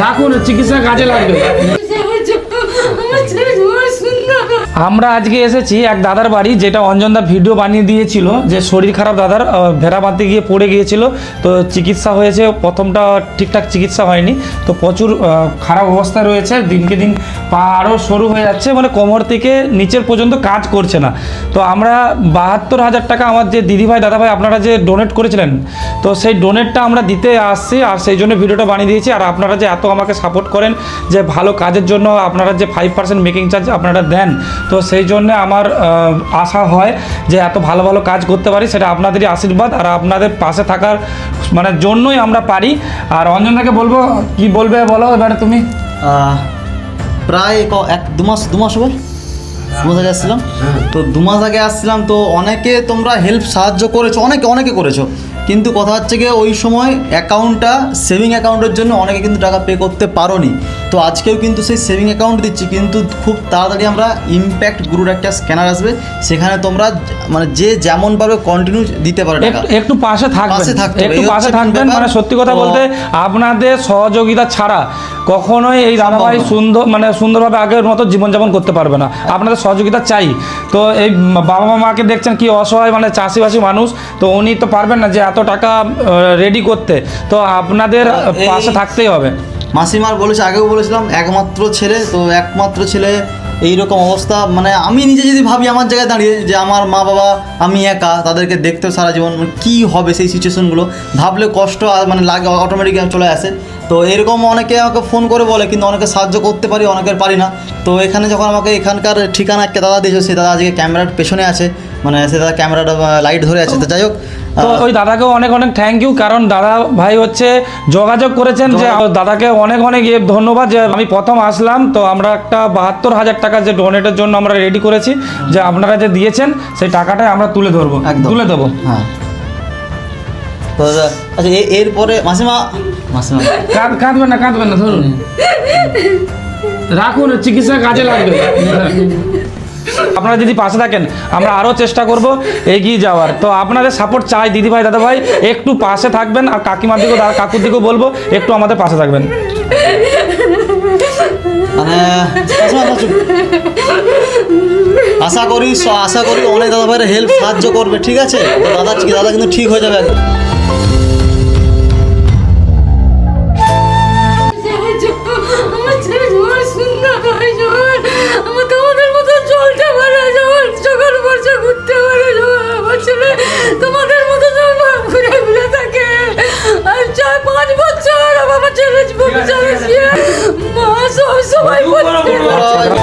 রাখুন চিকিৎসা কাজে লাগবে আমার ছেলে জোর সুন্দর আমরা আজকে এসেছি এক দাদার বাড়ি, যেটা অঞ্জনদা ভিডিও বানিয়ে দিয়েছিল, যে শরীর খারাপ দাদার ভেড়া বাঁধতে গিয়ে পড়ে গিয়েছিল, তো চিকিৎসা হয়েছে, প্রথমটা ঠিকঠাক চিকিৎসা হয়নি, তো প্রচুর খারাপ অবস্থা রয়েছে, দিনকে দিন পা আরও সরু হয়ে যাচ্ছে মানে কোমর থেকে নিচের পর্যন্ত কাজ করছে না। তো আমরা বাহাত্তর হাজার টাকা আমার যে দিদিভাই, দাদাভাই, আপনারা যে ডোনেট করেছিলেন, তো সেই ডোনেটটা আমরা দিতে আসছি, আর সেই জন্য ভিডিওটা বানিয়ে দিয়েছি, আর আপনারা যে এত আমাকে সাপোর্ট করেন, যে ভালো কাজের জন্য আপনারা যে ফাইভ পার্সেন্ট মেকিং চার্জ আপনারা দেন তো সেই জন্য আমার আশা হয় যে এত ভালো ভালো কাজ করতে পারি, সেটা আপনাদেরই আশীর্বাদ আর আপনাদের পাশে থাকার মানে জন্যই আমরা পারি। আর অঞ্জনদাকে বলব, কি বলবে বলো এবারে তুমি? প্রায় এক, দু মাস দু মাস হবে? দু মাস আগে আসছিলাম। তো দু মাস আগে আসছিলাম, তো অনেকে তোমরা হেল্প সাহায্য করেছ, অনেকে অনেকে করেছ। কিন্তু কথা হচ্ছে গিয়ে ওই সময় অ্যাকাউন্টটা সেভিং অ্যাকাউন্টের জন্য অনেকে কিন্তু টাকা পে করতে পারোনি। তো আজকেও কিন্তু সেই সেভিং অ্যাকাউন্ট দিচ্ছি কিন্তু খুব তাড়াতাড়ি আমরা ইম্প্যাক্ট গ্রুর একটা স্ক্যানার আসবে। সেখানে তোমরা মানে যে যেমন পারবে কন্টিনিউ দিতে পারো টাকা। একটু পাশে থাকবেন। থাকতে একটু পাশে থাকবেন মানে সত্যি কথা বলতে আপনাদের সহযোগিতা ছাড়া কখনোই এই সম্ভব সুন্দর মানে সুন্দরভাবে আগের মতো জীবনযাপন করতে পারবে না। আপনাদের সহযোগিতা চাই। তো এই বাবা মাকে দেখছেন কি অসহায় মানে চাষিবাসী মানুষ। তো উনি তো পারবেন না যে এত টাকা রেডি করতে। তো আপনাদের পাশে থাকতেই হবে। মাসিমার বলেছে আগেও বলেছিলাম একমাত্র ছেলে। তো একমাত্র ছেলে এইরকম অবস্থা মানে আমি নিজে যদি ভাবি আমার জায়গায় দাঁড়িয়ে যে আমার মা বাবা, আমি একা, তাদেরকে দেখতেও সারা জীবন কি কী হবে সেই সিচুয়েশনগুলো ভাবলে কষ্ট মানে লাগে অটোমেটিক চলে আসে। তো এরকম অনেকে আমাকে ফোন করে বলে, কিন্তু অনেকে সাহায্য করতে পারি, অনেকের পারি না। তো এখানে যখন আমাকে এখানকার ঠিকানা একটা দাদা দিয়েছে, সে দাদা আজকে ক্যামেরার পেছনে আছে। মানে সে দাদা ক্যামেরাটা লাইট ধরে আছে তো যাই হোক তো ওই দাদাকেও অনেক অনেক থ্যাংক ইউ কারণ দাদা ভাই হচ্ছে যোগাযোগ করেছেন যে দাদাকে অনেক অনেক ইয়ে ধন্যবাদ যে আমি প্রথম আসলাম। তো আমরা একটা বাহাত্তর হাজার টাকা যে ডোনেটের জন্য আমরা রেডি করেছি যে আপনারা যে দিয়েছেন সেই টাকাটাই আমরা তুলে ধরবো। তুলে দেবো। হ্যাঁ। তো আচ্ছা এ- এরপরে মাসিমা? মাসিমা। কাঁদ কাঁদবেন না কাঁদবেন না ধরুন। রাখুন চিকিৎসা কাজে লাগবে। আপনারা যদি পাশে থাকেন আমরা আরও চেষ্টা করব এগিয়ে যাওয়ার তো আপনাদের সাপোর্ট চাই দিদিভাই দাদাভাই একটু পাশে থাকবেন আর কাকিমার দিকেও কাকুর দিকেও বলব একটু আমাদের পাশে থাকবেন মানে মাসিমা, মাসিমা, চুপ। আশা করি আশা করি অনেক দাদা ভাইয়ের হেল্প সাহায্য করবে ঠিক আছে দাদা দাদা কিন্তু ঠিক হয়ে যাবে একদম। Gracias.